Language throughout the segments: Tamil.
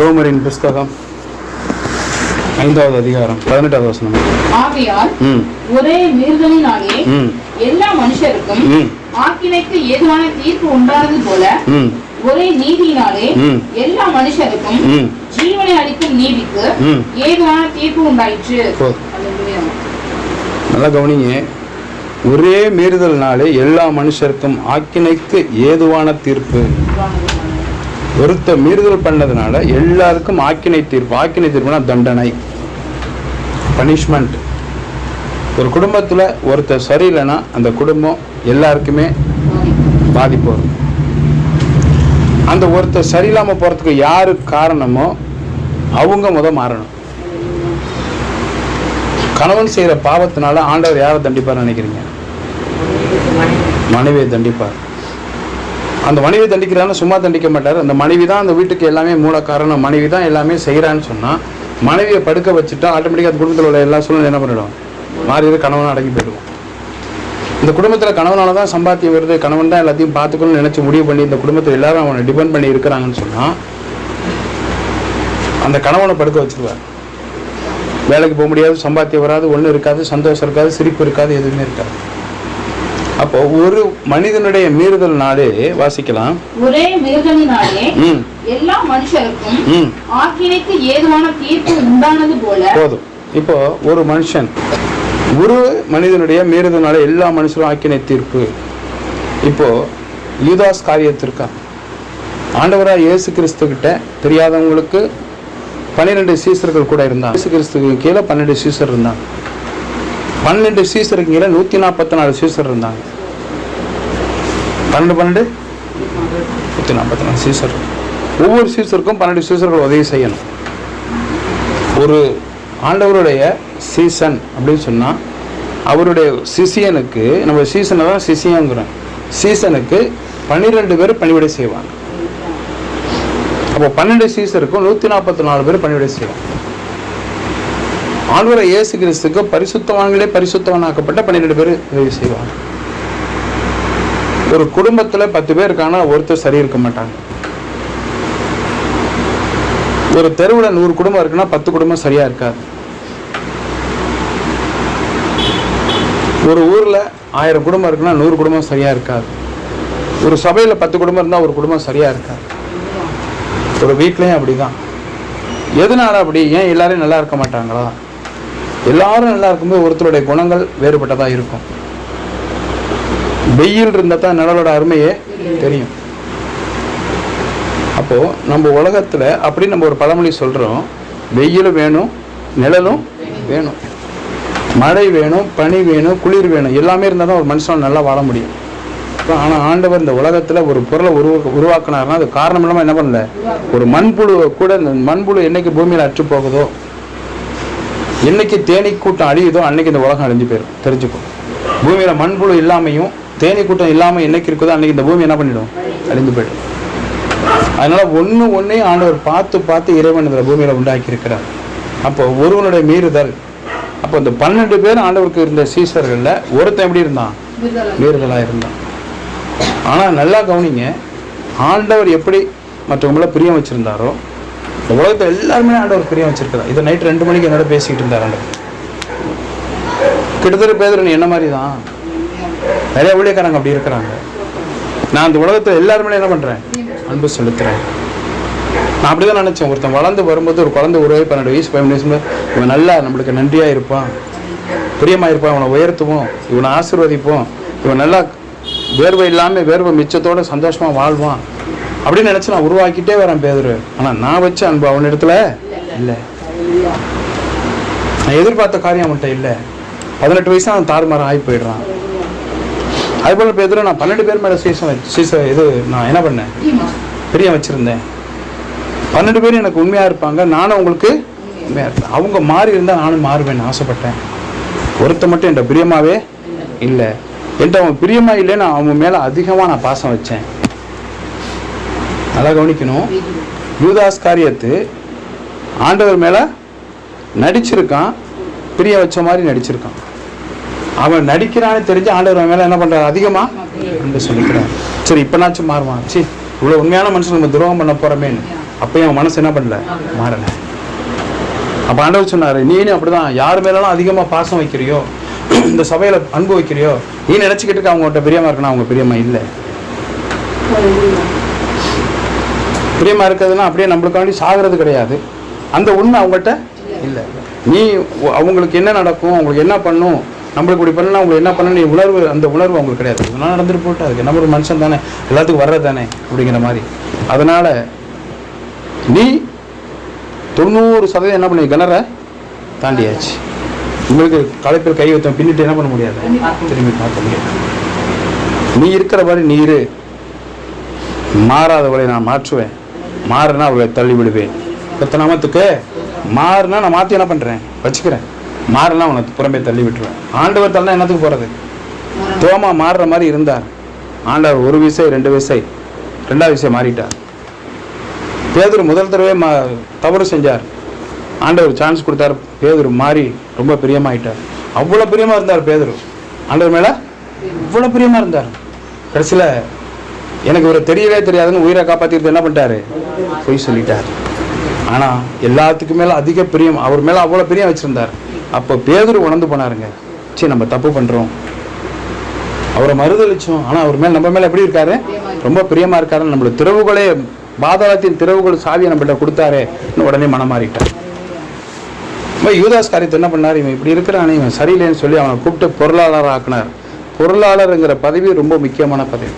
ரோமரின் புஸ்தகம் ஐந்தாவது அதிகாரம் பதினெட்டாவது வசனம். ஆகையால் ஒரே மீறுதலினாலே எல்லா மனுஷருக்கும் ஆக்கினைக்கு ஏதுவான தீர்ப்பு உண்டானது போல ஒரே நீதியினாலே. எல்லா மனுஷருக்கும் ஜீவனை அளிக்கும் நீதிக்கு. ஏதுவான தீர்ப்பு உண்டாயிற்று. நல்லா கவனிங்க. ஒரே மீறுதல்னாலே எல்லா மனுஷருக்கும் ஆக்கினைக்கு ஏதுவான தீர்ப்பு. ஒருத்த மீறுதல் பண்ணதுனால எல்லாருக்கும் ஆக்கினை தீர்ப்பு ஆக்கினை தீர்ப்புனா தண்டனை. பனிஷ்மெண்ட் ஒரு குடும்பத்தில் ஒருத்தர் சரியில்லைன்னா அந்த குடும்பம் எல்லாருக்குமே பாதிப்பு வரும். அந்த ஒருத்தர் சரியில்லாமல் போகிறதுக்கு யாரு காரணமோ அவங்க முத மாறணும். கணவன் செய்கிற பாவத்தினால ஆண்டவர் யாரை தண்டிப்பார் நினைக்கிறீங்க? மனைவியை தண்டிப்பார். அந்த மனைவி தண்டிக்கிறான்னு சும்மா தண்டிக்க மாட்டார். அந்த மனைவி தான் அந்த வீட்டுக்கு எல்லாமே மூல காரணம். மனைவி தான் எல்லாமே செய்கிறான்னு சொன்னால் மனைவியை படுக்க வச்சுட்டா ஆட்டோமேட்டிக்காக அந்த குடும்பத்தில் உள்ள எல்லா சூழ்நிலை என்ன பண்ணிடும்? மாறி கணவன் அடங்கி போயிடுவோம். இந்த குடும்பத்தில் கணவனால தான் சம்பாத்தியம் வருது. கணவன் தான் எல்லாத்தையும் பார்த்துக்கணும்னு நினச்சி முடிவு பண்ணி இந்த குடும்பத்தில் எல்லாரும் அவனை டிபெண்ட் பண்ணி இருக்கிறாங்கன்னு சொன்னால் அந்த கணவனை படுக்க வச்சிருவார். வேலைக்கு போக முடியாது சம்பாத்தியம் வராது ஒன்றும் இருக்காது சந்தோஷம் இருக்காது சிரிப்பு இருக்காது எதுவுமே இருக்காது. அப்போ ஒரு மனிதனுடைய மீறுதல்னாலே வாசிக்கலாம். ஒரே மீறுதலினாலே எல்லா மனுஷருக்கும் ஆக்கினைக்கு ஏதுவான தீர்ப்பு உண்டானது போல போதும். இப்போ ஒரு மனுஷன் ஒரு மனிதனுடைய மீறுதல்னால எல்லா மனுஷரும் ஆக்கினை தீர்ப்பு. இப்போ யூதாஸ் காரியத்திற்கான் ஆண்டவராக இயேசு கிறிஸ்து கிட்ட தெரியாதவங்களுக்கு பன்னிரெண்டு சீசர்கள் கூட இருந்தாங்க இயேசு கிறிஸ்துக்கு கீழே பன்னெண்டு சீசர் இருந்தாங்க பன்னெண்டு சீசருக்கு கீழே நூற்றி நாற்பத்தி நாலு சீசர் இருந்தாங்க. பன்னெண்டு பன்னெண்டு? நூற்றி நாற்பத்தி நாலு சீசர் ஒவ்வொரு சீசருக்கும் பன்னெண்டு சீசர்கள் உதவி செய்யணும். ஒரு ஆண்டவருடைய சீசன் அப்படின்னு சொன்னால் அவருடைய சிசியனுக்கு நம்ம சீசனை தான் சிசியங்கிறோம் சீசனுக்கு பன்னிரெண்டு பேர் பணிவிடை செய்வாங்க. அப்போ பன்னெண்டு சீசருக்கும் நூற்றி நாற்பத்தி நாலு பேர் பணிவிடை செய்வாங்க. ஆழ்வர இயேசு கிறிஸ்துக்கு பரிசுத்தவான்களே பரிசுத்தவனாக்கப்பட்ட பன்னிரெண்டு பேர் உதவி செய்வாங்க. ஒரு குடும்பத்தில் பத்து பேர் இருக்கானா ஒருத்தர் சரி இருக்க மாட்டாங்க. ஒரு தெருவில் நூறு குடும்பம் இருக்குன்னா பத்து குடும்பம் சரியா இருக்காது. ஒரு ஊரில் ஆயிரம் குடும்பம் இருக்குன்னா நூறு குடும்பம் சரியா இருக்காது. ஒரு சபையில் பத்து குடும்பம் இருந்தால் ஒரு குடும்பம் சரியா இருக்காது. ஒரு வீட்லேயும் அப்படிதான். எதனால அப்படி? ஏன் எல்லாரும் நல்லா இருக்க மாட்டாங்களா? எல்லாரும் நல்லா இருக்கும்போது ஒருத்தருடைய குணங்கள் வேறுபட்டதாக இருக்கும். வெயில் இருந்தால் தான் நிழலோட அருமையே தெரியும். அப்போது நம்ம உலகத்தில் அப்படி நம்ம ஒரு பழமொழி சொல்கிறோம் வெயிலும் வேணும் நிழலும் வேணும். மழை வேணும் பனி வேணும் குளிர் வேணும் எல்லாமே இருந்தால் தான் ஒரு மனுஷன் நல்லா வாழ முடியும். ஆனால் ஆண்டவர் இந்த உலகத்தில் ஒரு பொருளை உருவா உருவாக்குனாருன்னா அது காரணம் இல்லாமல் என்ன பண்ணல? ஒரு மண்புழுவை கூட இந்த மண்புழு என்னைக்கு பூமியில் அற்று போகுதோ என்னைக்கு தேனி கூட்டம் அழியுதோ அன்னைக்கு இந்த உலகம் அழிஞ்சு போயிடும் தெரிஞ்சுக்கும் பூமியில் மண்புழு இல்லாமையும் தேனி கூட்டம் இல்லாமல் என்னைக்கு இருக்குதோ அன்னைக்கு இந்த பூமி என்ன பண்ணிடும்? அழிந்து போயிடும். அதனால ஒன்று ஒன்றையும் ஆண்டவர் பார்த்து பார்த்து இறைவன் இந்த பூமியில் உண்டாக்கி இருக்கிறார் அப்போ ஒருவனுடைய மீறுதல். அப்போ இந்த பன்னெண்டு பேர் ஆண்டவருக்கு இருந்த சீசர்களில் ஒருத்தன் எப்படி இருந்தான்? மீறுதலாக இருந்தான். ஆனால் நல்லா கவனிங்க ஆண்டவர் எப்படி மற்றவங்கள பிரியம் வச்சுருந்தாரோ இந்த உலகத்தை எல்லாருமே ஆண்டவர் பிரியம் வச்சிருக்கிறார். இதை நைட் ரெண்டு மணிக்கு என்னோட பேசிக்கிட்டு இருந்தார் ஆண்டவர். கிட்டத்தட்ட பேதர் என்ன மாதிரி தான் நிறைய ஊழியக்காரங்க அப்படி இருக்கிறாங்க. நான் அந்த உலகத்தை எல்லாருமே என்ன பண்ணுறேன் அன்பு செலுத்துறேன். நான் அப்படி தான் நினச்சேன். ஒருத்தன் வளர்ந்து வரும்போது ஒரு குழந்தை ஒரு பன்னெண்டு வயசு பதிமூணு வயசு இவன் நல்லா நம்மளுக்கு நன்றியாக இருப்பான். பிரியமாக இருப்பான். இவனை உயர்த்துவோம். இவனை ஆசீர்வதிப்போம். இவன் நல்லா வேர்வை இல்லாமல் வேர்வை மிச்சத்தோட சந்தோஷமாக வாழ்வான். அப்படின்னு நினச்சி நான் உருவாக்கிட்டே வரேன் பேதர். ஆனால் நான் வச்ச அன்பு அவனிடத்துல இல்லை. நான் எதிர்பார்த்த காரியம் அவன்கிட்ட இல்லை. பதினெட்டு வயசு அவன் தாறுமாறம் ஆகி போயிடுறான். அதுபோல் பேதர் நான் பன்னெண்டு பேர் மேலே சீசன் சீச இது நான் என்ன பண்ணேன்? பிரியம் வச்சுருந்தேன். பன்னெண்டு பேர் எனக்கு உண்மையாக இருப்பாங்க நானும் உங்களுக்கு உண்மையாக இருப்பேன். அவங்க மாறி இருந்தால் நானும் மாறுவேன்னு ஆசைப்பட்டேன். ஒருத்த மட்டும் என்கிட்ட பிரியமாவே இல்லை. என்கிட்ட அவன் பிரியமா இல்லைன்னு அவன் மேலே அதிகமாக நான் பாசம் வச்சேன். நல்லா கவனிக்கணும் யூதாஸ் காரியத்து ஆண்டவர் மேலே நடிச்சிருக்கான் பிரிய வச்ச மாதிரி நடிச்சிருக்கான். அவன் நடிக்கிறான்னு தெரிஞ்சு ஆண்டவர் மேலே என்ன பண்ணுறாரு அதிகமாக அன்பு சொல்லிக்கிறான் சரி இப்போனாச்சும் மாறுவான். சரி இவ்வளோ உண்மையான மனுஷன் நம்ம துரோகம் பண்ண போகிறோமேன்னு அப்பயும் அவன் மனசு என்ன பண்ணல? மாறல. அப்போ ஆண்டவர் சொன்னார் நீனும் அப்படிதான். யார் மேலெல்லாம் அதிகமாக பாசம் வைக்கிறியோ இந்த சபையில் அன்பு வைக்கிறியோ நீ நினச்சிக்கிட்டு இருக்க அவங்ககிட்ட பிரியமா இருக்கணும் அவங்க பிரியமா இல்லை. பிரியமாக இருக்கிறதுனா அப்படியே நம்மளுக்காண்டி சாகிறது கிடையாது. அந்த உண்மை அவங்கள்ட்ட இல்லை. நீ அவங்களுக்கு என்ன நடக்கும் அவங்களுக்கு என்ன பண்ணும் நம்மளுக்கு இப்படி பண்ணலாம் அவங்களுக்கு என்ன பண்ணணும் நீ உணர்வு அந்த உணர்வு அவங்களுக்கு கிடையாது. இதெல்லாம் நடந்துட்டு போட்டு அதுக்கு நம்ம ஒரு மனுஷன் தானே. எல்லாத்துக்கும் வர்றது தானே அப்படிங்கிற மாதிரி. அதனால் நீ தொண்ணூறு சதவீதம் என்ன பண்ணி கிணற தாண்டியாச்சு. உங்களுக்கு களைப்பில் கை வைத்த பின்னிட்டு என்ன பண்ண முடியாது? திரும்பி பார்க்க முடியாது. நீ இருக்கிற மாதிரி நீர் மாறாத வரை நான் மாற்றுவேன். மாறுனா அவளை தள்ளி விடுவேன் பத்து நாமத்துக்கு மாறுனா நான் மாற்றி என்ன பண்ணுறேன் வச்சுக்கிறேன். மாறுனா உனக்கு புறம்பே தள்ளி விட்டுருவேன் ஆண்டவர் தள்ளனா என்னத்துக்கு போகிறது தோமா மாறுற மாதிரி இருந்தார். ஆண்டவர் ஒரு விசை ரெண்டு விசை ரெண்டாவது விசை மாறிட்டார். பேதுரு முதல் தடவை மா தவறு செஞ்சார். ஆண்டவர் சான்ஸ் கொடுத்தார். பேதூர் மாறி ரொம்ப பிரியமாயிட்டார். அவ்வளோ பிரியமாக இருந்தார் பேதூர். ஆண்டவர் மேலே இவ்வளோ பிரியமாக இருந்தார். கடைசியில் எனக்கு இவரை தெரியவே தெரியாதுன்னு உயிரை காப்பாற்றிட்டு என்ன பண்ணிட்டாரு? பொய் சொல்லிட்டார். ஆனால் எல்லாத்துக்கு மேலே அதிக பிரியம் அவர் மேலே அவ்வளோ பிரியம் வச்சுருந்தார். அப்போ பேதர் உணர்ந்து போனாருங்க. சரி நம்ம தப்பு பண்ணுறோம் அவரை மறுதளிச்சோம் ஆனால் அவர் மேலே நம்ம மேலே எப்படி இருக்காரு? ரொம்ப பிரியமா இருக்காரு நம்மளோட திறவுகளே பாதாளத்தின் திறவுகள் சாவியை நம்மள்ட்ட கொடுத்தாருன்னு உடனே மனம் மாறிட்டார். இப்போ யூதாஸ் காரியத்தை என்ன பண்ணார்? இவன் இப்படி இருக்கிறானே இவன் சரியில்லைன்னு சொல்லி அவனை கூப்பிட்டு பொருளாளர் ஆக்கினார் பொருளாளருங்கிற பதவி ரொம்ப முக்கியமான பதவி.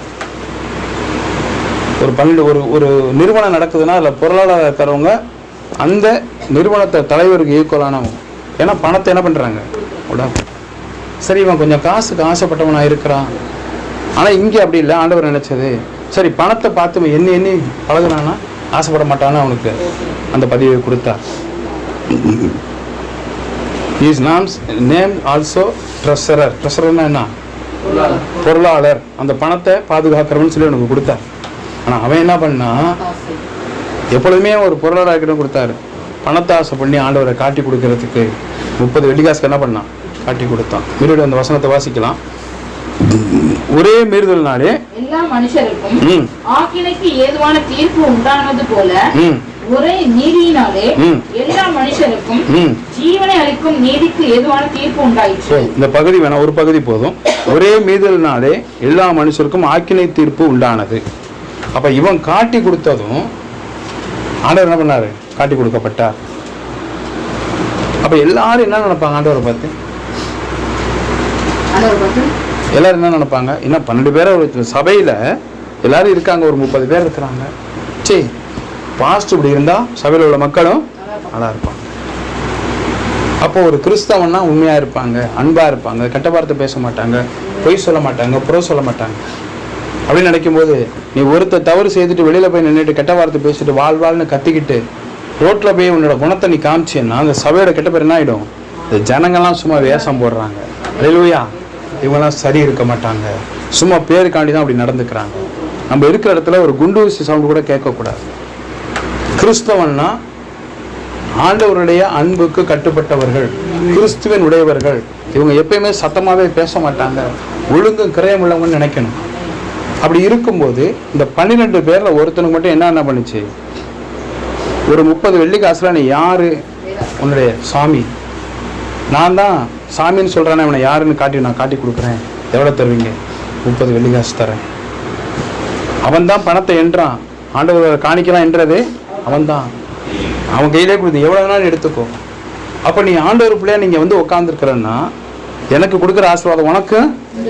ஒரு பன்னெண்டு ஒரு ஒரு நிறுவனம் நடக்குதுன்னா அதில் பொருளாளராக இருக்கிறவங்க அந்த நிறுவனத்தை தலைவருக்கு ஈக்குவலானவங்க ஏன்னா பணத்தை என்ன பண்ணுறாங்க உடம்பு. சரி இவன் கொஞ்சம் காசுக்கு ஆசைப்பட்டவனாக இருக்கிறான். ஆனால் இங்கே அப்படி இல்லை. ஆண்டவர் நினச்சது சரி பணத்தை பார்த்து என்ன எண்ணி எண்ணி பழகுனானா ஆசைப்பட மாட்டான்னு அவனுக்கு அந்த பதவியை கொடுத்தா. Is names name also treasurer ட்ரெஸரர்னா என்ன? பொருளாளர். அந்த பணத்தை பாதுகாக்கிறவன்னு சொல்லி உனக்கு கொடுத்தார் ஆனால் அவன் என்ன பண்ணா எப்பொழுதுமே ஒரு பொருளாதாரக்கிட்ட கொடுத்தாரு. பணத்தை ஆசை பண்ணி ஆண்டவரை காட்டி கொடுக்கறதுக்கு முப்பது வெள்ளிக்காசுக்கு என்ன பண்ணான்? காட்டி கொடுத்தான். மீறி அந்த வசனத்தை வாசிக்கலாம். ஒரே மீறுதல்னாலே எல்லா மனுஷருக்கும் ஆக்கினைக்கு ஏதுவான தீர்ப்பு உண்டானது போல ஒரே நீதியினாலே. எல்லா மனுஷருக்கும் ஜீவனை அளிக்கும் நீதிக்கு ஏதுவான தீர்ப்பு உண்டாயிற்று. இந்த பகுதி வேணாம். ஒரு பகுதி போதும். ஒரே மீதல்னாலே எல்லா மனுஷருக்கும் ஆக்கினை தீர்ப்பு உண்டானது. அப்ப இவன் காட்டி கொடுத்ததும் ஆண்டவர் என்ன பண்ணாரு? காட்டி கொடுக்கப்பட்டார். அப்ப எல்லாரும் என்ன நினைப்பாங்க ஆண்டவரை பார்த்து? எல்லாரும் என்ன நினைப்பாங்க? இன்னும் பன்னெண்டு பேரை ஒரு சபையில எல்லாரும் இருக்காங்க ஒரு முப்பது பேர் இருக்கிறாங்க. சரி பாஸ்ட் இப்படி இருந்தா சபையில் உள்ள மக்களும் நல்லா இருப்பாங்க. அப்போ ஒரு கிறிஸ்தவன்னா உண்மையா இருப்பாங்க அன்பா இருப்பாங்க கெட்ட வார்த்தை பேச மாட்டாங்க பொய் சொல்ல மாட்டாங்க புற சொல்ல மாட்டாங்க. அப்படின்னு நினைக்கும்போது நீ ஒருத்தர் தவறு செய்துட்டு வெளியில போய் நின்றுட்டு கெட்ட வார்த்தை பேசிட்டு வாழ்வாள்னு கத்திக்கிட்டு ரோட்டில் போய் உன்னோட குணத்தை நீ காமிச்சேன்னா அந்த சபையோட கெட்ட பேர் என்ன ஆயிடும்? இந்த ஜனங்கள்லாம் சும்மா வேஷம் போடுறாங்க. ரெலுவையா இவங்கெல்லாம் சரி இருக்க மாட்டாங்க. சும்மா பேருக்காண்டி தான் அப்படி நடந்துக்கிறாங்க. நம்ம இருக்கிற இடத்துல ஒரு குண்டூசி சவுண்டு கூட கேட்கக்கூடாது. கிறிஸ்தவன்னா ஆண்டவருடைய அன்புக்கு கட்டுப்பட்டவர்கள் கிறிஸ்துவின் உடையவர்கள். இவங்க எப்பயுமே சத்தமாவே பேச மாட்டாங்க. ஒழுங்கும் கிரயம் உள்ளவங்கன்னு நினைக்கணும். அப்படி இருக்கும்போது இந்த பன்னிரெண்டு பேரில் ஒருத்தனுக்கு மட்டும் என்ன என்ன பண்ணுச்சு? ஒரு முப்பது வெள்ளி நீ யாரு? உன்னுடைய சாமி. நான் தான் சாமின்னு சொல்றானே அவனை யாருன்னு காட்டி நான் காட்டி கொடுக்குறேன். எவ்வளோ தருவீங்க? முப்பது வெள்ளி காசு தரேன். அவன் தான் பணத்தை என்றான். ஆண்டவர் காணிக்கலாம் என்றது அவன் தான். அவன் கையிலே கொடுத்து எவ்வளோ வேணாலும் எடுத்துக்கோ. அப்போ நீ ஆண்டவர் பிள்ளையா நீங்கள் வந்து உட்காந்துருக்குறன்னா எனக்கு கொடுக்குற ஆசீர்வாதம் உனக்கு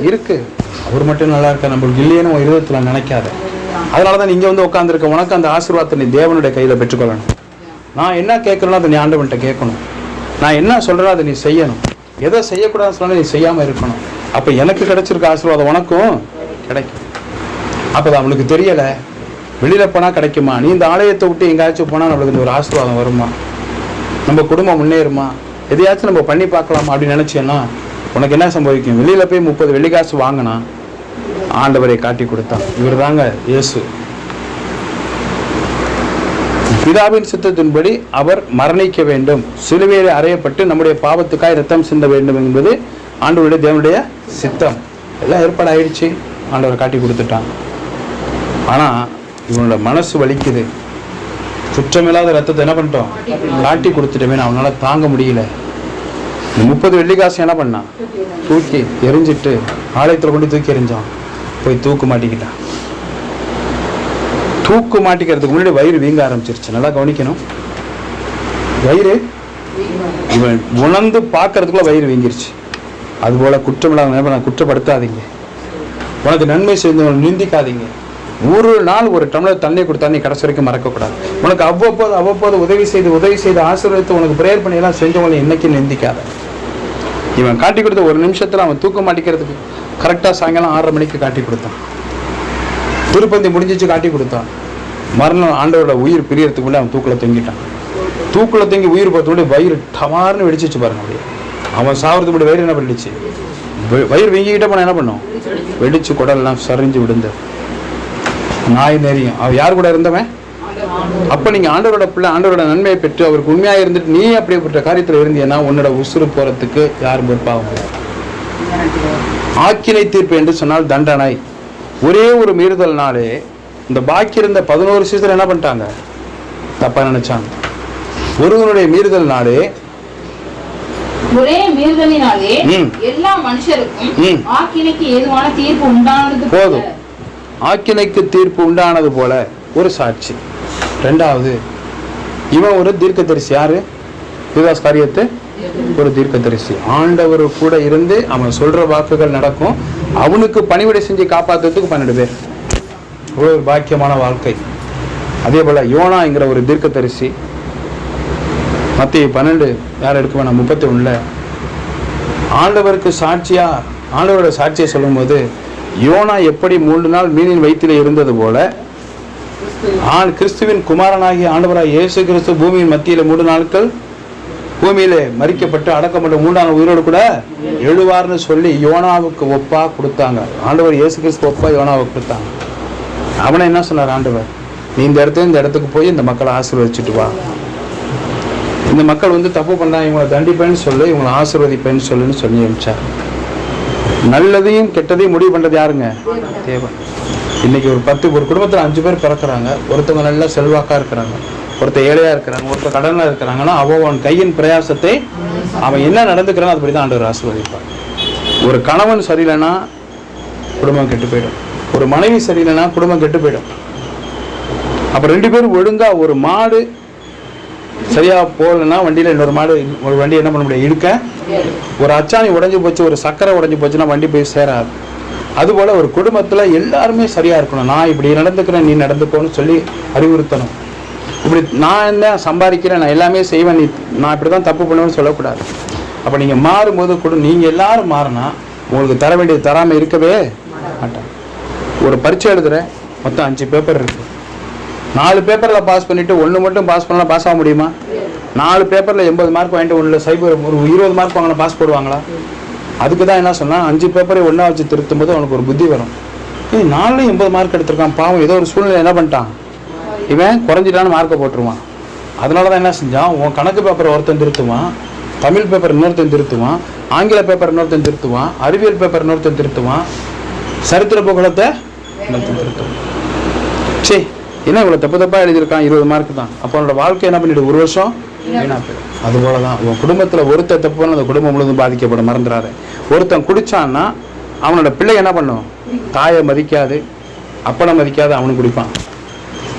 இருக்குது அவர் மட்டும் நல்லா இருக்க நம்மளுக்கு இல்லையேன்னு உன் இருதயத்தில் நினைக்காத. அதனால தான் நீங்கள் வந்து உட்காந்துருக்க உனக்கு அந்த ஆசீர்வாதத்தை நீ தேவனுடைய கையில் பெற்றுக்கொள்ளணும். நான் என்ன கேட்குறேனோ அதை நீ ஆண்டவன்கிட்ட கேட்கணும். நான் என்ன சொல்கிறேன் அதை நீ செய்யணும். எதை செய்யக்கூடாதுன்னு சொன்னா நீ செய்யாமல் இருக்கணும். அப்போ எனக்கு கிடைச்சிருக்க ஆசீர்வாதம் உனக்கும் கிடைக்கும். அப்போ அது அவனுக்கு தெரியலை வெளியில் போனால் கிடைக்குமா? நீ இந்த ஆலயத்தை விட்டு எங்கேயாச்சும் போனால் நம்மளுக்கு இந்த ஒரு ஆசீர்வாதம் வருமா? நம்ம குடும்பம் முன்னேறுமா? எதையாச்சும் நம்ம பண்ணி பார்க்கலாமா அப்படின்னு நினச்சேன்னா உனக்கு என்ன சம்பவிக்கும்? வெளியில் போய் முப்பது வெள்ளிக்காசு வாங்கினா ஆண்டவரை காட்டி கொடுத்தான் இவர் தாங்க இயேசு. பிதாவின் சித்தத்தின்படி அவர் மரணிக்க வேண்டும். சிலுவையில் அறையப்பட்டு நம்முடைய பாவத்துக்காய் ரத்தம் சிந்த வேண்டும் என்பது ஆண்டவருடைய தேவனுடைய சித்தம். எல்லாம் ஏற்பாடு ஆயிடுச்சு ஆண்டவர் காட்டி கொடுத்துட்டான். ஆனால் இவனோட மனசு வலிக்குது. குற்றமில்லாத ரத்தத்தை என்ன பண்ணிட்டோம்? காட்டி கொடுத்துட்டோமே அவனால தாங்க முடியல. இந்த முப்பது வெள்ளிக்காசு என்ன பண்ணான் தூக்கி எரிஞ்சிட்டு ஆலயத்தில் கொண்டு தூக்கி எரிஞ்சான் போய் தூக்கு மாட்டிக்கிட்டான். தூக்கு மாட்டிக்கிறதுக்கு முன்னாடி வயிறு வீங்க ஆரம்பிச்சிருச்சு. நல்லா கவனிக்கணும். வயிறு இவன் உணர்ந்து பார்க்கறதுக்குள்ள வயிறு வீங்கிருச்சு. அதுபோல குற்றமில்லாத நிலைமை குற்றப்படுத்தாதீங்க. உனக்கு நன்மை செய்தவங்க நிந்திக்காதீங்க. ஒரு நாள் ஒரு டம்ளர் தண்ணி கொடுத்தா நீ கடைசி வரைக்கும் மறக்கக்கூடாது. உனக்கு அவ்வப்போது அவ்வப்போது உதவி செய்து உதவி செய்து ஆசீர்வதித்து உனக்கு ப்ரேயர் பண்ணி எல்லாம் செஞ்சவங்களை இன்னைக்கு நிந்திக்காத. இவன் காட்டி கொடுத்த ஒரு நிமிஷத்தில் அவன் தூக்க மாட்டிக்கிறதுக்கு கரெக்டாக சாயங்காலம் ஆறரை மணிக்கு காட்டி கொடுத்தான். திருப்பந்தி முடிஞ்சிச்சு காட்டி கொடுத்தான். மரணம் ஆண்டவரோட உயிர் பிரியறதுக்குள்ளே அவன் தூக்கில் தொங்கிட்டான். தூக்கில் தொங்கி உயிர் பார்த்தோட வயிறு டமார்னு வெடிச்சிச்சு பாருங்க அப்படியே. அவன் சாவறதுக்கு முன்னாடி வயிறு என்ன பண்ணிடுச்சு? வயிறு வீங்கிக்கிட்ட போனால் என்ன பண்ணும்? வெடிச்சு குடல்லாம் சரிஞ்சு விழுந்த நாய் நெறியும். அவன் யார் கூட இருந்தவன்? அப்ப நீங்க ஆண்டவரோட பிள்ளை ஆண்டவரோட நன்மையை பெற்று அவருக்கு உண்மையா இருந்துட்டு நீ அப்படிப்பட்ட காரியத்துல இருந்தீன்னா உன்னோட உசுறு போறதுக்கு யாரும் பொறுப்பாக முடியாது ஆக்கினை தீர்ப்பு என்று சொன்னால் தண்டனை. ஒரே ஒரு மீறுதல்னாலே இந்த பாக்கி இருந்த பதினோரு சீசன் என்ன பண்ணிட்டாங்க? தப்பா நினைச்சாங்க. ஒருவனுடைய மீறுதல்னாலே ஒரே மீறுதலினாலே. எல்லா மனுஷருக்கும். ஆக்கினைக்கு ஏதுவான தீர்ப்பு உண்டானது போல. போதும். ஆக்கினைக்கு தீர்ப்பு உண்டானது போல. ஒரு சாட்சி. ரெண்டாவது இவன் ஒரு தீர்க்கதரிசி யாரு? யுதாஸ் காரியத்து? ஒரு தீர்க்கதரிசி. ஆண்டவர் கூட இருந்து அவன் சொல்ற வாக்குகள் நடக்கும். அவனுக்கு பணிவிடை செஞ்சு காப்பாத்துறதுக்கு பன்னெண்டு பேர். ஒரு பாக்கியமான வாழ்க்கை. அதே போல யோனாங்கிற ஒரு தீர்க்கதரிசி. மத்திய பன்னெண்டு யார் எடுக்க வேணாம் முப்பத்தி ஒன்றில் ஆண்டவருக்கு சாட்சியா ஆண்டவரோட சாட்சியை சொல்லும்போது யோனா எப்படி மூன்று நாள் மீனின் வயிற்றில் இருந்தது போல ஆண் கிறிஸ்துவின் குமாரனாகிய ஆண்டவராய் இயேசு கிறிஸ்து பூமியின் மத்தியில் மூன்று நாட்கள் பூமியிலே மறிக்கப்பட்டு அடக்கப்பட்ட மூன்றாம் உயிரோடு கூட எழுவார்னு சொல்லி யோனாவுக்கு ஒப்பா கொடுத்தாங்க. ஆண்டவர் இயேசு கிறிஸ்து ஒப்பா யோனாவுக்கு கொடுத்தாங்க. அவனை என்ன சொன்னார் ஆண்டவர்? நீ இந்த இடத்துல இந்த இடத்துக்கு போய் இந்த மக்களை ஆசீர்வதிச்சுட்டு வா. இந்த மக்கள் வந்து தப்பு பண்ணா இவங்களை தண்டிப்பேன்னு சொல்லு இவங்களை ஆசீர்வதிப்பேன்னு சொல்லுன்னு சொல்லி அனுப்பிச்சார். நல்லதையும் கெட்டதையும் முடிவு பண்ணுறது யாருங்க? தேவன். இன்னைக்கு ஒரு பத்து ஒரு குடும்பத்தில் அஞ்சு பேர் பிறக்கிறாங்க. ஒருத்தவங்க நல்லா செல்வாக்கா இருக்கிறாங்க. ஒருத்தர் ஏழையா இருக்கிறாங்க. ஒருத்தர் கடனா இருக்கிறாங்கன்னா அவன் கையின் பிரயாசத்தை அவன் என்ன நடந்துக்கிறானோ அதுபடி தான் ஆண்டவர் ஆசீர்வதிப்பார். ஒரு கணவன் சரியில்லைன்னா குடும்பம் கெட்டு போயிடும். ஒரு மனைவி சரியில்லைன்னா குடும்பம் கெட்டு போயிடும். அப்புறம் ரெண்டு பேரும் ஒழுங்கா ஒரு மாடு சரியா போகலைன்னா வண்டியில இன்னொரு மாடு ஒரு வண்டி என்ன பண்ண முடியும்? இழுக்க. ஒரு அச்சாணி உடைஞ்சு போச்சு ஒரு சக்கரை உடஞ்சி போச்சுன்னா வண்டி போய் சேராது. அதுபோல் ஒரு குடும்பத்தில் எல்லாருமே சரியாக இருக்கணும். நான் இப்படி நடந்துக்கிறேன் நீ நடந்துக்கோன்னு சொல்லி அறிவுறுத்தணும். இப்படி நான் என்ன சம்பாதிக்கிறேன் நான் எல்லாமே செய்வேன் நீ நான் இப்படி தான் தப்பு பண்ணுவேன்னு சொல்லக்கூடாது. அப்போ நீங்கள் மாறும்போது கூட நீங்கள் எல்லாரும் மாறினா உங்களுக்கு தர வேண்டியது தராமல் இருக்கவே மாட்டேன் ஒரு பரீட்சை எழுதுகிறேன் மொத்தம் அஞ்சு பேப்பர் இருக்குது நாலு பேப்பரில் பாஸ் பண்ணிவிட்டு ஒன்று மட்டும் பாஸ் பண்ணலாம் பாஸ் ஆக முடியுமா? நாலு பேப்பரில் எண்பது மார்க் வாங்கிட்டு ஒன்றில் சைபர் ஒரு இருபது மார்க் வாங்கினா பாஸ் போடுவாங்களா? அதுக்கு தான் என்ன சொன்னால் அஞ்சு பேப்பரை ஒன்றா வச்சு திருத்தும் போது அவனுக்கு ஒரு புத்தி வரும். ஏய் நாலுல எண்பது மார்க் எடுத்திருக்கான் பாவம் ஏதோ ஒரு சூழ்நிலை என்ன பண்ணிட்டான்? இவன் குறைஞ்சிட்டான்னு மார்க்கை போட்டுருவான். அதனால தான் என்ன செஞ்சான் உன் கணக்கு பேப்பர் ஒருத்தன் திருத்துவான் தமிழ் பேப்பர் இன்னொருத்தன் திருத்துவான் ஆங்கில பேப்பர் இன்னொருத்தன் திருத்துவான் அறிவியல் பேப்பர் இன்னொருத்தன் திருத்துவான் சரித்திர புகழத்தை இன்னொருத்தன் திருத்துவான். சரி என்ன இவ்வளோ தப்பு தப்பாக எழுதியிருக்கான்? இருபது மார்க் தான். அப்போ அவனோட வாழ்க்கை என்ன பண்ணிடு ஒரு வருஷம் வீணா போயிடும் அதுபோல தான் உன் குடும்பத்தில் ஒருத்தர் தப்புன்னு அந்த குடும்பம் முழுவதும் பாதிக்கப்படும் மறந்துறாரு ஒருத்தன் குடித்தான்னா அவனோட பிள்ளை என்ன பண்ணும்? தாயை மதிக்காது அப்பனை மதிக்காது அவனும் குடிப்பான்.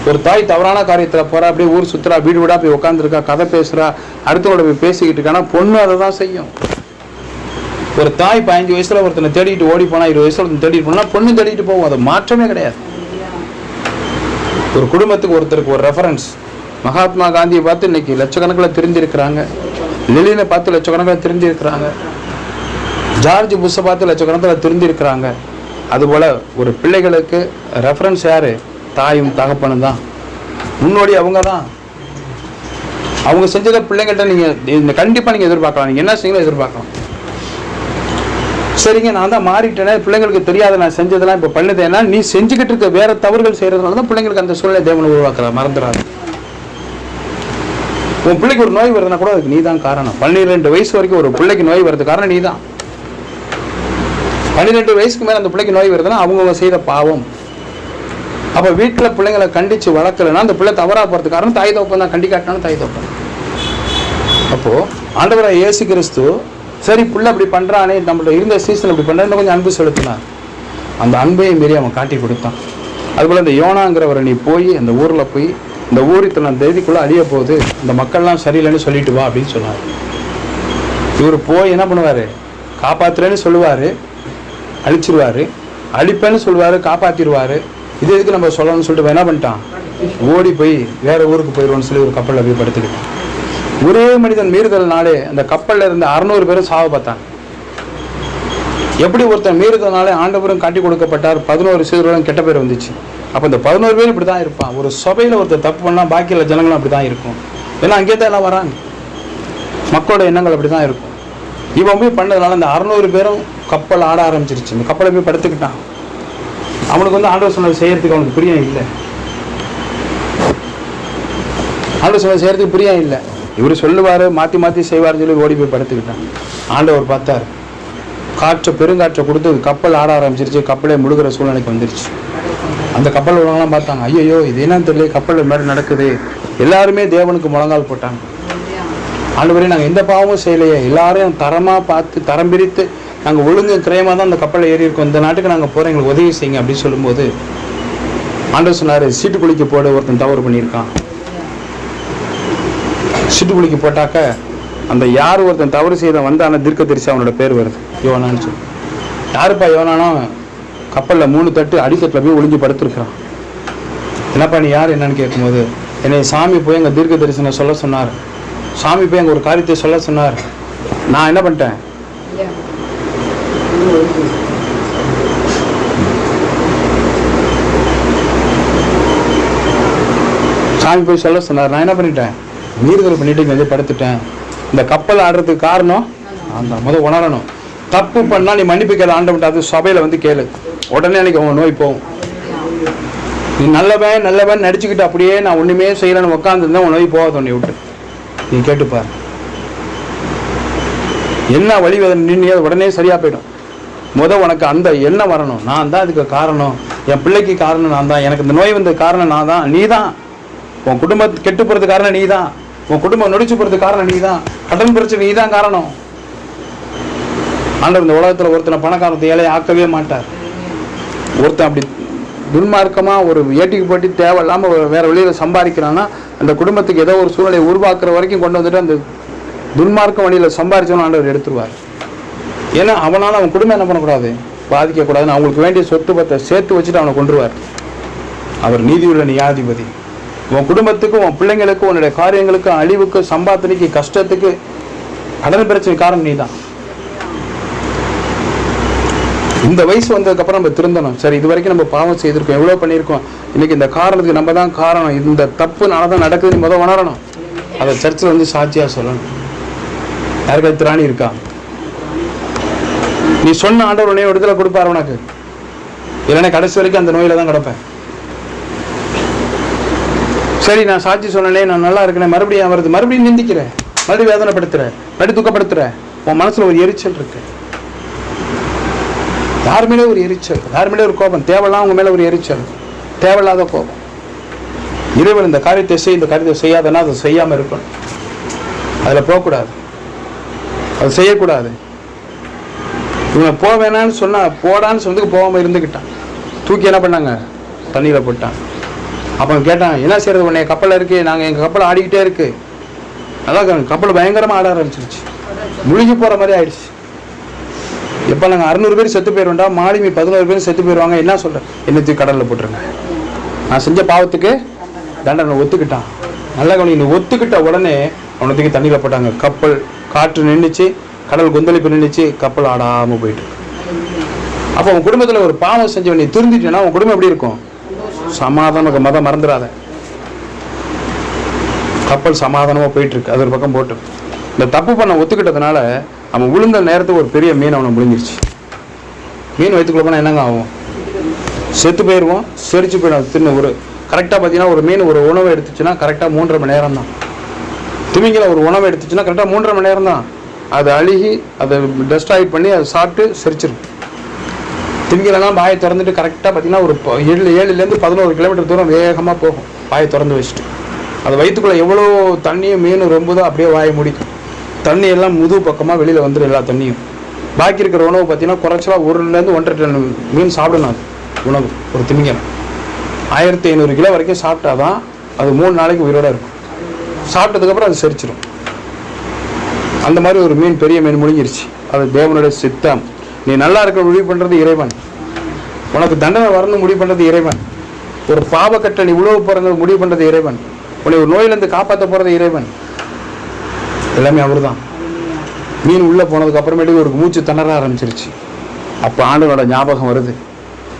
ஒரு தாய் தவறான காரியத்தில் போகிறா அப்படியே ஊர் சுற்றுறா வீடு வீடாக போய் உட்காந்துருக்கா கதை பேசுறா அடுத்தவங்களோட போய் பேசிக்கிட்டு இருக்கானா பொண்ணு அதை தான் செய்யும். ஒரு தாய் பதினஞ்சு வயசில் ஒருத்தனை தேடிட்டு ஓடி போனால் இருபது வயசில் ஒருத்தனை தேடிட்டு போனால் பொண்ணு தேடிட்டு போகும். அது மாற்றமே கிடையாது. ஒரு குடும்பத்துக்கு ஒருத்தருக்கு ஒரு ரெஃபரன்ஸ் மகாத்மா காந்தியை பார்த்து இன்னைக்கு லட்சக்கணக்கில் திருந்திருக்கிறாங்க. லெலினை பார்த்து லட்சக்கணக்கில் திருந்திருக்கிறாங்க. ஜார்ஜ் புஷ்ஷை பார்த்து லட்சக்கணக்கில் திருந்திருக்கிறாங்க. அதுபோல் ஒரு பிள்ளைகளுக்கு ரெஃபரன்ஸ் யாரு? தாயும் தகப்பனும் தான். முன்னோடி அவங்க தான். அவங்க செஞ்சதை பிள்ளைங்கள்ட்ட நீங்கள் இந்த கண்டிப்பாக நீங்கள் எதிர்பார்க்கலாம். நீங்கள் என்ன செய்யணும் எதிர்பார்க்கலாம். சரிங்க நான் தான் மாறிட்டேனே பிள்ளைங்களுக்கு தெரியாத நான் செஞ்சதெல்லாம் இப்போ பண்ணுதேன்னா நீ செஞ்சுக்கிட்டு இருக்க வேற தவறுகள் செய்கிறதுனால தான் பிள்ளைங்களுக்கு அந்த சூழ்நிலை தேவனை உருவாக்குற மறந்துடாது உன் பிள்ளைக்கு ஒரு நோய் வருதுன்னா கூட அதுக்கு நீ தான் காரணம். பன்னிரெண்டு வயசு வரைக்கும் ஒரு பிள்ளைக்கு நோய் வருது காரணம் நீ தான் பன்னிரெண்டு வயசுக்கு மேலே அந்த பிள்ளைக்கு நோய் வருதுன்னா அவங்கவுங்க செய்த பாவம். அப்போ வீட்டில் பிள்ளைங்களை கண்டித்து வளர்க்கலைன்னா அந்த பிள்ளை தவறாக போகிறது காரணம் தாய் தோப்பம் தான். கண்டிக்காட்டினாலும் தாய் தோப்பம் அப்போது ஆண்டவராக இயேசு கிறிஸ்து சரி புள்ள அப்படி பண்ணுறானே நம்மள்ட்ட இருந்த சீசன் அப்படி பண்ணுறான்னு கொஞ்சம் அன்பு செலுத்தினார். அந்த அன்பையும் மீறி அவன் காட்டி கொடுத்தான். அதுபோல் இந்த யோனாங்கிறவரை நீ போய் அந்த ஊரில் போய் இந்த ஊர் இத்தனை தேதிக்குள்ளே அழிய போகுது. இந்த மக்கள்லாம் சரியில்லைன்னு சொல்லிட்டு வா அப்படின்னு சொன்னார். இவர் போய் என்ன பண்ணுவார்? காப்பாற்றுறேன்னு சொல்லுவார். அழிச்சிருவார். அழிப்பேன்னு சொல்லுவார் காப்பாற்றிடுவார் இது எதுக்கு நம்ம சொல்லணும்னு சொல்லிட்டு என்ன பண்ணிட்டான்? ஓடி போய் வேற ஊருக்கு போயிடுவோம்னு சொல்லி ஒரு கப்பலில் போய் படுத்துக்கிட்டான். ஒரே மனிதன் மீறுதல்னாலே அந்த கப்பலில் இருந்த அறுநூறு பேரும் சாவ பார்த்தான். எப்படி ஒருத்தன் மீறுதல்னாலே ஆண்டவரும் காட்டி கொடுக்கப்பட்டார் பதினோரு சீர்களும் கெட்ட பேர் வந்துச்சு. அப்போ இந்த பதினோரு பேர் இப்படி தான் இருப்பான். ஒரு சபையில் ஒருத்தர் தப்பு பண்ணால் பாக்கியில் ஜனங்களும் அப்படி தான் இருக்கும். ஏன்னா அங்கே தான் எல்லாம் வராங்க. மக்களோட எண்ணங்கள் அப்படி தான் இருக்கும். இவன் போய் பண்ணதுனால இந்த அறநூறு பேரும் கப்பல் ஆட ஆரம்பிச்சிருச்சு. இந்த கப்பலை போய் படுத்துக்கிட்டான். அவனுக்கு வந்து ஆண்டவர் சொன்னது செய்யறதுக்கு அவனுக்கு பிரியம் இல்லை. ஆண்டவர் சொன்னது செய்யறதுக்கு பிரியம் இல்லை. இவர் சொல்லுவார் மாற்றி மாற்றி செய்வார்னு சொல்லி ஓடி போய் படுத்துக்கிட்டான். ஆண்டவர் பார்த்தார். காற்றை பெருங்காற்றை கொடுத்து கப்பல் ஆட ஆரம்பிச்சிருச்சு. கப்பலே முழுகிற சூழ்நிலைக்கு வந்துருச்சு. அந்த கப்பல் உள்ளவங்களாம் பார்த்தாங்க ஐயோ இது என்னன்னு தெரியல கப்பல் இது மாதிரி நடக்குது. எல்லாருமே தேவனுக்கு முழங்கால் போட்டாங்க. ஆண்டு நாங்கள் எந்த பாவமும் செய்யலையே. எல்லாரையும் தரமாக பார்த்து தரம் பிரித்து நாங்கள் ஒழுங்கு கிரயமாக தான் அந்த கப்பலில் ஏறி இருக்கோம். இந்த நாட்டுக்கு நாங்கள் போகிறோம் எங்களுக்கு உதவி செய்யுங்க அப்படின்னு சொல்லும்போது ஆண்டவர் சொன்னார் சீட்டு குளிக்க போட ஒருத்தன் தவறு பண்ணியிருக்கான். சீட்டு குளிக்க போட்டாக்க அந்த யார் ஒருத்தன் தவறு செய்த வந்தான தீர்க்க தரிசி அவனோட பேர் வருது. யோனான்னு சொல்லி. யாருப்பா யோனானோ கப்பலில் மூணு தட்டு அடித்தட்டில் போய் ஒளிஞ்சு படுத்துருக்குறான். என்னப்பா நீ யார் என்னன்னு கேட்கும்போது என்னை சாமி போய் எங்கள் தீர்க்க தரிசனம் சொல்ல சொன்னார். சாமி போய் எங்கள் ஒரு காரியத்தை சொல்ல சொன்னார். நான் என்ன பண்ணிட்டேன்? சாமி போய் சொல்ல சொன்னார். நான் என்ன பண்ணிட்டேன்? மீறுதல் பண்ணிட்டு இங்க வந்து படுத்துட்டேன். இந்த கப்பல் ஆடுறதுக்கு காரணம் அந்த முதல் உணரணும். தப்பு பண்ணால் நீ மன்னிப்பு கேளு ஆண்டவன்ட்டு அது சபையில் வந்து கேளு. உடனே எனக்கு உன் நோய் போகும். நீ நல்லவன் நல்லவன் நடிச்சுக்கிட்டு அப்படியே நான் ஒன்றுமே செய்யலன்னு உட்காந்துருந்தேன் உன் நோய் போகாத உன்னை விட்டு. நீ கேட்டுப்பார் என்ன வழி நின்று உடனே சரியாக போயிடும். முத உனக்கு அந்த எண்ணம் வரணும். நான் தான் இதுக்கு காரணம். என் பிள்ளைக்கு காரணம் நான் தான். எனக்கு இந்த நோய் வந்த காரணம் நான் தான். நீ தான். உன் குடும்பம் கெட்டு போகிறது காரணம் நீ தான். உன் குடும்பம் நொடிச்சு போகிறது காரணம் நீ தான். கடன் பிரச்சனை நீ தான் காரணம். ஆண்டவர் இந்த உலகத்தில் ஒருத்தனை பணக்காரத்தை ஏழை ஆக்கவே மாட்டார். ஒருத்தன் அப்படி துன்மார்க்கமாக ஒரு ஏட்டிக்கு போட்டி தேவையில்லாமல் வேறு வேற வழியில சம்பாதிக்கிறான்னா அந்த குடும்பத்துக்கு ஏதோ ஒரு சூழ்நிலையை உருவாக்குற வரைக்கும் கொண்டு வந்துட்டு அந்த துன்மார்க்க வழியில் சம்பாதிச்சவன ஆண்டவர் எடுத்துருவார். ஏன்னா அவனால் அவன் குடும்பம் என்ன பண்ணக்கூடாது? பாதிக்கக்கூடாதுன்னு அவங்களுக்கு வேண்டிய சொத்து பத்தை சேர்த்து வச்சுட்டு அவனை கொண்டுருவார் அவர் நீதியுள்ள நியாயாதிபதி. உன் குடும்பத்துக்கும் உன் பிள்ளைங்களுக்கும் உன்னுடைய காரியங்களுக்கும் அழிவுக்கு சம்பாத்தனைக்கு கஷ்டத்துக்கு கடன் பிரச்சனை காரணம் நீ தான் இந்த வயசு வந்ததுக்கப்புறம் நம்ம திருந்தணும். சரி இது வரைக்கும் நம்ம பாவம் செய்திருக்கோம். எவ்வளோ பண்ணியிருக்கோம். இன்னைக்கு இந்த காரணத்துக்கு நம்ம தான் காரணம். இந்த தப்புனால தான் நடக்குதுன்னு முதல் உணரணும். அதை சர்ச்சில் வந்து சாட்சியாக சொல்லணும். யாருக்காவது திராணி இருக்கா? நீ சொன்ன ஆண்டவர் உடனே விடுதலை கொடுப்பார் உனக்கு. இல்லைன்னா கடைசி வரைக்கும் அந்த நோயில் தான் கிடப்பேன். சரி நான் சாட்சி சொன்னனே நான் நல்லா இருக்கிறேன் மறுபடியும் வருது மறுபடியும் நிந்திக்கிறேன். மறுபடியும் வேதனைப்படுத்துகிறேன் மறுபடியும் துக்கப்படுத்துகிறேன் உன் மனசில் ஒரு எரிச்சல் இருக்குது யார் மேலே ஒரு எரிச்சல்? யார் மேலே ஒரு கோபம்? தேவையில்லாம் அவங்க மேலே ஒரு எரிச்சல். தேவையில்லாத கோபம். இறைவன் இந்த காரியத்தை செய் இந்த காரியத்தை செய்யாதனா அதை செய்யாமல் இருக்கணும். அதில் போகக்கூடாது. அது செய்யக்கூடாது. இவன் போக வேணாம்னு சொன்னால் போடான்னு சொன்னதுக்கு போகாமல் இருந்துக்கிட்டான் தூக்கி என்ன பண்ணாங்க? தண்ணியில் போட்டான். அப்போ கேட்டான் என்ன செய்யறது உன்னை கப்பலில் இருக்குது நாங்கள் எங்கள் கப்பல் ஆடிக்கிட்டே இருக்குது அதான் கப்பல் பயங்கரமாக ஆட ஆரம்பிச்சிருச்சு. முழுகி போகிற மாதிரி ஆயிடுச்சு. எப்போ நாங்கள் அறுநூறு பேர் செத்து போயிடுவோம்டா மாலுமி பதினோரு பேர் செத்து போயிடுவாங்க என்ன சொல்கிறேன் என்னத்தையும் கடலில் போட்டுருங்க. நான் செஞ்ச பாவத்துக்கு தண்டனை ஒத்துக்கிட்டான். நல்லா கவனி நீ ஒத்துக்கிட்ட உடனே அவனை தூக்கி தண்ணியில் போட்டாங்க கப்பல் காற்று நின்றுச்சு கடல் கொந்தளிப்பு நின்றுச்சு கப்பல் ஆடாமல் போயிட்டு அப்போ உன் குடும்பத்தில் ஒரு பாவம் செஞ்சவன் நீ திருந்திட்டேன்னா உன் குடும்பம் எப்படி இருக்கும்? சமாதானம் மதம் மறந்துடாத. கப்பல் சமாதானமாக போயிட்டு இருக்கு. அது ஒரு பக்கம் போட்டு. இந்த தப்பு பண்ண ஒத்துக்கிட்டதுனால அவன் விழுந்த நேரத்துக்கு ஒரு பெரிய மீன் அவனை முடிஞ்சிருச்சு மீன் வயிற்றுக்குள்ள போனால் என்னங்க ஆகும்? செத்து போயிடுவோம் செரிச்சு போயிடும். தின்னு ஒரு கரெக்டாக பார்த்தீங்கன்னா ஒரு மீன் ஒரு உணவு எடுத்துச்சுன்னா கரெக்டாக மூன்றரை மணி நேரம் தான் திமிங்கில ஒரு உணவு எடுத்துச்சுன்னா கரெக்டாக மூன்றரை மணி நேரம் தான் அது அழுகி அதை டஸ்ட் பண்ணி அதை சாப்பிட்டு செரிச்சிடும் திமிங்கலாம் பாயை திறந்துட்டு கரெக்டாக பார்த்தீங்கன்னா ஒரு ஏழு ஏழுலேருந்து பதினோரு கிலோமீட்டர் தூரம் வேகமாக போகும். பாயை திறந்து வச்சுட்டு. அது வயிற்றுக்குள்ளே எவ்வளோ தண்ணியும் மீன் ரொம்பதோ அப்படியே வாயை முடிக்கும். தண்ணி எல்லாம் முது பக்கமாக வெளியில் வந்துடும் எல்லா தண்ணியும். பாக்கி இருக்கிற உணவு பார்த்தீங்கன்னா குறைச்சலா ஒருலேருந்து ஒன்றரை டன் மீன் சாப்பிடணும் அது உணவு ஒரு திமிங்கலம் ஆயிரத்தி ஐநூறு கிலோ வரைக்கும் சாப்பிட்டாதான் அது மூணு நாளைக்கு உயிரோட இருக்கும். சாப்பிட்டதுக்கப்புறம் அது செரிச்சிடும் அந்த மாதிரி ஒரு மீன் பெரிய மீன் முடிஞ்சிருச்சு அது தேவனுடைய சித்தம். நீ நல்லா இருக்க முடிவு பண்ணுறது இறைவன். உனக்கு தண்டனை வரணும் முடிவு பண்ணுறது இறைவன். ஒரு பாவக்கட்டை நீ உழவு போகிறது முடிவு பண்ணுறது இறைவன். உன்னை ஒரு நோயிலேருந்து காப்பாற்ற போகிறது இறைவன். எல்லாமே அவர்தான். மீன் உள்ளே போனதுக்கு அப்புறமேட்டுக்கு ஒரு மூச்சு திணற ஆரம்பிச்சிருச்சு. அப்போ ஆண்டவனோட ஞாபகம் வருது.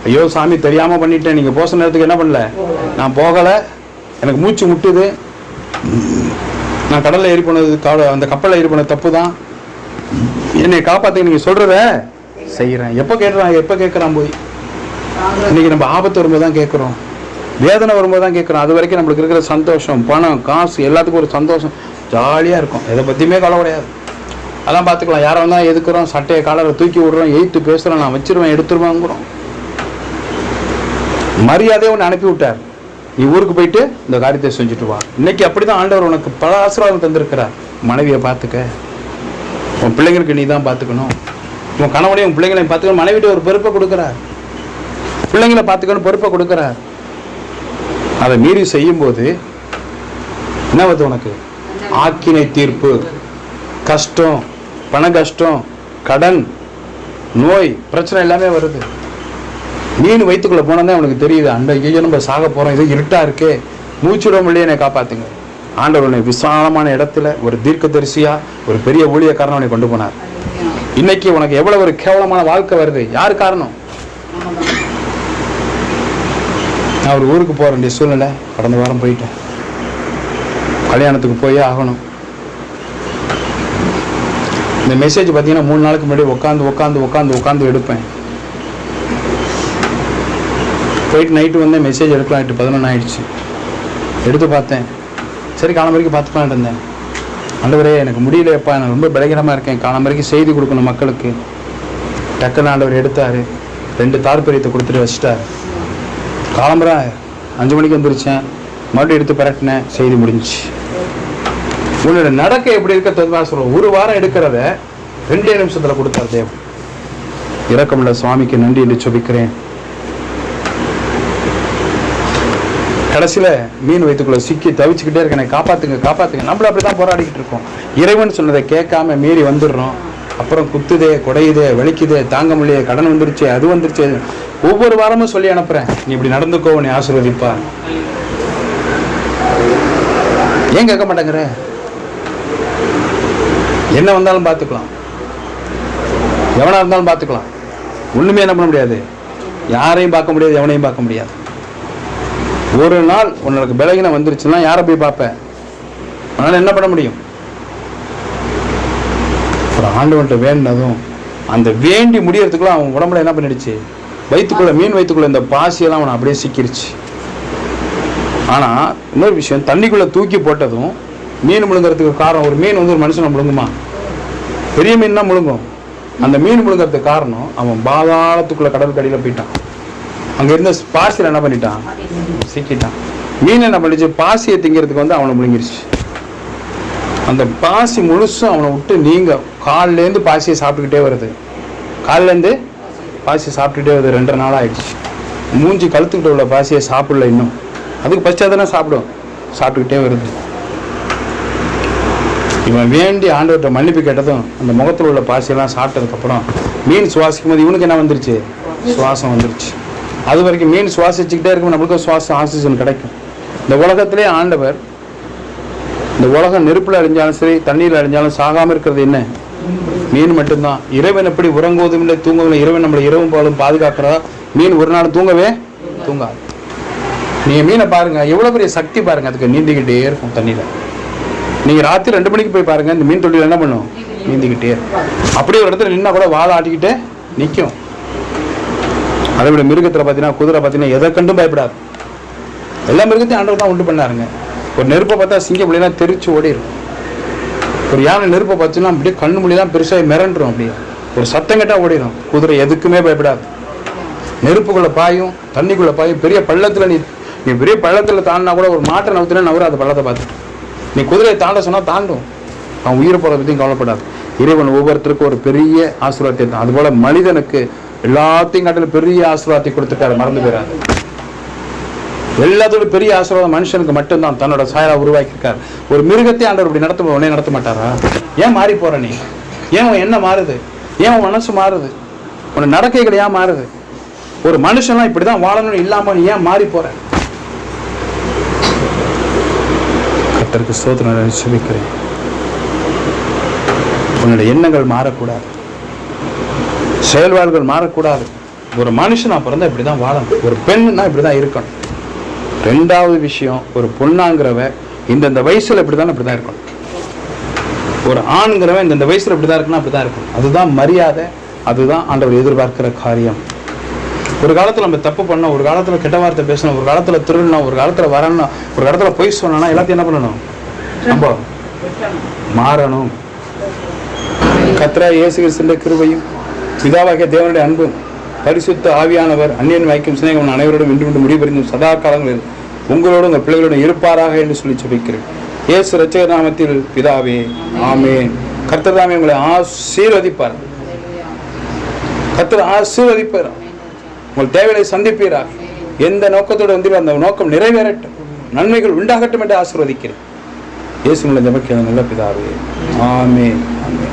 ஐயோ சாமி தெரியாமல் பண்ணிட்டேன். நீங்கள் போச நேரத்துக்கு என்ன பண்ணல? நான் போகலை. எனக்கு மூச்சு முட்டுது. நான் கடலில் ஏறி போனது கால அந்த கப்பலில் ஏறி போனது தப்பு தான் என்னை காப்பாற்ற நீங்கள் சொல்கிறத செய்கிறேன் எப்போ கேட்குறான் எப்போ கேட்குறான் போய்? இன்னைக்கு நம்ம ஆபத்து வரும்போது தான் கேட்குறோம் வேதனை வரும்போது தான் கேட்குறோம் அது வரைக்கும் நம்மளுக்கு இருக்கிற சந்தோஷம் பணம் காசு எல்லாத்துக்கும் ஒரு சந்தோஷம். ஜாலியாக இருக்கும். எதை பற்றியுமே கவலை கிடையாது. அதான் பார்த்துக்கலாம். யாரை வந்தால் எதுக்குறோம்? சட்டையை காலரை தூக்கி விடுறோம். எயித்து பேசுகிறோம் நான் வச்சிருவேன் எடுத்துருவாங்கிறோம். மரியாதையை ஒன்று அனுப்பி விட்டார். நீ ஊருக்கு போயிட்டு இந்த காரியத்தை செஞ்சுட்டு வா. இன்னைக்கு அப்படி தான் ஆண்டவர் உனக்கு பல ஆசீர்வாதம் தந்திருக்கிறார். மனைவியை பார்த்துக்க. உன் பிள்ளைங்களுக்கு நீ தான் பார்த்துக்கணும். உன் கணவனையும் உன் பிள்ளைங்களையும் பார்த்துக்கணும். மனைவிட்டு ஒரு பொறுப்பை கொடுக்குறார். பிள்ளைங்களை பார்த்துக்கணும் பொறுப்பை கொடுக்குறார். அதை மீறி செய்யும்போது என்ன வருது உனக்கு? ஆக்கினை தீர்ப்பு. கஷ்டம் பண கஷ்டம் கடன் நோய் பிரச்சனை எல்லாமே வருது. மீன் வயிற்றுக்குள்ள போனதான் அவனுக்கு தெரியுது அந்த ஐயோ நம்ம சாக போகிறோம் இது இருட்டாக இருக்கே. மூச்சுட முடியே என்னை காப்பாத்துங்க. ஆண்டவர் உன்னை விசாலமான இடத்துல ஒரு தீர்க்கதரிசியாக ஒரு பெரிய ஊழியக்காரன் உன்னை கொண்டு போனார். இன்னைக்கு உனக்கு எவ்வளவு ஒரு கேவலமான வாழ்க்கை வருது? யார் காரணம்? நான் ஒரு ஊருக்கு போகிற வேண்டிய சூழ்நிலை கடந்த வாரம் போயிட்டேன். கல்யாணத்துக்கு போயே ஆகணும். இந்த மெசேஜ் பார்த்தீங்கன்னா மூணு நாளுக்கு முன்னாடி உட்காந்து உட்காந்து உட்காந்து உட்காந்து எடுப்பேன். போயிட்டு நைட்டு வந்தேன் மெசேஜ் எடுக்கலாம் எட்டு பதினொன்று ஆயிடுச்சு. எடுத்து பார்த்தேன். சரி காலம் வரைக்கும் பார்த்துக்கலான் இருந்தேன். ஆண்டவரே எனக்கு முடியலையப்பா நான் ரொம்ப பலகீனமாக இருக்கேன். காலம் வரைக்கும் செய்தி கொடுக்கணும் மக்களுக்கு. டக்குன்னு ஆண்டவர் எடுத்தார். ரெண்டு தார்பரியத்தை கொடுத்துட்டு வச்சுட்டார். காலம்புற அஞ்சு மணிக்கு வந்துருச்சேன் மறுபடியும் எடுத்து பரட்டினேன். செய்தி முடிஞ்சுச்சு. உன்னோட நடக்க எப்படி இருக்க ததுவா சொல்லுவோம் ஒரு வாரம் எடுக்கிறத ரெண்டே நிமிஷத்துல கொடுத்தார் தேவன். இறக்கமுள்ள சுவாமிக்கு நன்றி என்று சொபிக்கிறேன் கடைசியில் மீன் வயிற்றுக்குள்ள சிக்கி தவிச்சுக்கிட்டே இருக்க என்னை காப்பாத்துங்க காப்பாத்துங்க. நம்மள அப்படிதான் போராடிக்கிட்டு இருக்கோம். இறைவன் சொன்னதை கேட்காம மீறி வந்துடுறோம். அப்புறம் குத்துதே குடையுதே வலிக்குதே தாங்க முடியல கடன் வந்துருச்சு அது வந்துருச்சு. ஒவ்வொரு வாரமும் சொல்லி அனுப்புறேன். நீ இப்படி நடந்துக்கோ நீ ஆசீர்வதிப்பா ஏன் கேட்க மாட்டேங்கிற? என்ன வந்தாலும் பார்த்துக்கலாம். எவனாக இருந்தாலும் பார்த்துக்கலாம். ஒன்றுமே என்ன பண்ண முடியாது. யாரையும் பார்க்க முடியாது எவனையும் பார்க்க முடியாது. ஒரு நாள் உனக்கு பலகீனம் வந்துருச்சுன்னா யாரை போய் பார்ப்பேன் அதனால் என்ன பண்ண முடியும்? ஒரு ஆண்டவன்ட்ட வேண்டினதும் அந்த வேண்டி முடியறதுக்குள்ள அவன் உடம்புல என்ன பண்ணிடுச்சு? வயிற்றுக்குள்ள மீன் வயிற்றுக்குள்ள இந்த பாசியெல்லாம் அவனை அப்படியே சிக்கிருச்சு. ஆனால் இன்னொரு விஷயம் தண்ணிக்குள்ளே தூக்கி போட்டதும் மீன் முழுங்குறதுக்கு காரணம் ஒரு மீன் வந்து ஒரு மனுஷனை முழுங்குமா? பெரிய மீன் தான் முழுங்கும். அந்த மீன் முழுங்கிறதுக்கு காரணம் அவன் பாதாளத்துக்குள்ள கடல் கடியில போயிட்டான். அங்கே இருந்த பாசியில் என்ன பண்ணிட்டான்? சிக்கிட்டான். மீன் என்ன பண்ணிச்சு? பாசியை திங்கிறதுக்கு வந்து அவனை முழுங்கிருச்சு. அந்த பாசி முழுசும் அவனை விட்டு நீங்க காலிலேருந்து பாசியை சாப்பிட்டுக்கிட்டே வருது. காலிலேருந்து பாசியை சாப்பிட்டுட்டே வருது. ரெண்டரை நாள் ஆயிடுச்சு. மூஞ்சி கழுத்துக்கிட்ட உள்ள பாசியை சாப்பிடல இன்னும். அதுக்கு பச்சை தானே சாப்பிடும். சாப்பிட்டுக்கிட்டே வருது. இவன் வேண்டி ஆண்டவர்கிட்ட மன்னிப்பு கேட்டதும் அந்த முகத்தில் உள்ள பாசியெல்லாம் சாப்பிட்டதுக்கப்புறம் மீன் சுவாசிக்கும் போது இவனுக்கு என்ன வந்துருச்சு? சுவாசம் வந்துருச்சு. அது வரைக்கும் மீன் சுவாசிச்சுக்கிட்டே இருக்கும் நம்மளுக்கும் சுவாசம் ஆக்சிஜன் கிடைக்கும். இந்த உலகத்திலே ஆண்டவர் இந்த உலகம் நெருப்பில் அழிஞ்சாலும் சரி தண்ணீரில் அழிஞ்சாலும் சாகாமல் இருக்கிறது என்ன? மீன் மட்டும்தான். இறைவன் எப்படி உறங்குவதும் இல்லை தூங்குவதும் இல்லை. இறைவன் நம்மளை இரவும் போலும் பாதுகாக்கிறதா? மீன் ஒரு நாள் தூங்கவே தூங்காது. நீங்கள் மீனை பாருங்க எவ்வளோ பெரிய சக்தி பாருங்க அதுக்கு நீந்திக்கிட்டே இருக்கும் தண்ணியில் நீங்க ராத்திரி ரெண்டு மணிக்கு போய் பாருங்க இந்த மீன் தொழில் என்ன பண்ணும்? நீந்திக்கிட்டே அப்படியே ஒரு இடத்துல நின்னா கூட வாழை ஆட்டிக்கிட்டே நிற்கும் அதை விட மிருகத்தில் பார்த்தீங்கன்னா குதிரை பார்த்தீங்கன்னா எதை கண்டும் பயப்படாது. எல்லா மிருகத்தையும் ஆண்டவர் தான் உண்டு பண்ணாருங்க. ஒரு நெருப்பை பார்த்தா சிங்கம் மொழியெல்லாம் தெரிச்சு ஓடிடும் ஒரு யானை நெருப்பை பார்த்துன்னா அப்படியே கண்ணு தான் பெருசாக மிரண்டுரும் அப்படியே. ஒரு சத்தம் கேட்டால் ஓடிடும் குதிரை எதுக்குமே பயப்படாது. நெருப்புக்குள்ள பாயும் தண்ணிக்குள்ள பாயும் பெரிய பள்ளத்துல நீ நீ பெரிய பள்ளத்துல தாண்டினா கூட ஒரு மாட்டை நவுத்தினா நவர அந்த பள்ளத்தை பார்த்து நீ குதிரையை தாண்ட சொன்னா தாண்டும். அவன் உயிரை போறத பற்றியும் கவலைப்படாது. இறைவன் ஒவ்வொருத்தருக்கும் ஒரு பெரிய ஆசீர்வாதத்தை தான் அதுபோல் மனிதனுக்கு எல்லாத்தையும் காட்டிலும் பெரிய ஆசீர்வாதத்தை கொடுத்துட்டாரு. மறந்து போயிடாது எல்லாத்தோட பெரிய ஆசீர்வாதம் மனுஷனுக்கு மட்டும்தான். தன்னோட சாயலா உருவாக்கியிருக்காரு. ஒரு மிருகத்தை ஆண்டவர் இப்படி நடத்த உடனே நடத்த மாட்டாரா? ஏன் மாறி போற நீ? ஏன் உன் என்ன மாறுது? ஏன் உன் மனசு மாறுது? உன் நடக்கைகள் ஏன் மாறுது? ஒரு மனுஷன்லாம் இப்படிதான் வாழணும்னு இல்லாம நீ ஏன் மாறி போற? கர்த்தருக்கு சோதனை சுமிக்கிறேன் உன்னுடைய எண்ணங்கள் மாறக்கூடாது. செயல்பாடுகள் மாறக்கூடாது. ஒரு மனுஷனா பிறந்தா இப்படி தான் வாழணும். ஒரு பெண்ணுனா இப்படி தான் இருக்கணும். ரெண்டாவது விஷயம் ஒரு பொண்ணாங்கிறவ இந்தந்த வயசுல இப்படி தான் இப்படி தான் இருக்கணும். ஒரு ஆண்கிறவன் இந்தந்த வயசுல இப்படி தான் இருக்குன்னா அப்படி தான் இருக்கணும். அதுதான் மரியாதை அதுதான் ஆண்டவர் எதிர்பார்க்கிற காரியம். ஒரு காலத்தில் நம்ம தப்பு பண்ணோம் ஒரு காலத்தில் கெட்ட வார்த்தை பேசணும் ஒரு காலத்தில் திருடணும் ஒரு காலத்தில் வரணும் ஒரு காலத்தில் பொய் சொன்னா எல்லாத்தையும் என்ன பண்ணணும்? நம்ம மாறணும். கத்ரா இயேசு கிறிஸ்துவின் கிருபையும் பிதாவாகிய தேவனுடைய அன்பும் பரிசுத்த ஆவியானவர் அந்நியன் வாய்க்கும் சிநேகம் அனைவரோடும் இன்று கொண்டு முடிவெறிந்தும் சதா காலங்களில் உங்களோட உங்கள் பிள்ளைகளோடும் இருப்பாராக என்று சொல்லி ஜெபிக்கிறேன். இயேசு ரச்சக நாமத்தில் பிதாவே ஆமேன். கர்த்தர் தாமே உங்களை ஆசீர்வதிப்பார். கர்த்தர் ஆசீர்வதிப்பார். உங்கள் தேவையை சந்திப்பீரா? எந்த நோக்கத்தோடு வந்து அந்த நோக்கம் நிறைவேறட்டும். நன்மைகள் உண்டாகட்டும் என்று ஆசீர்வதிக்கிறேன். இயேசு நல்ல நல்ல பிதாவே. ஆமே ஆமே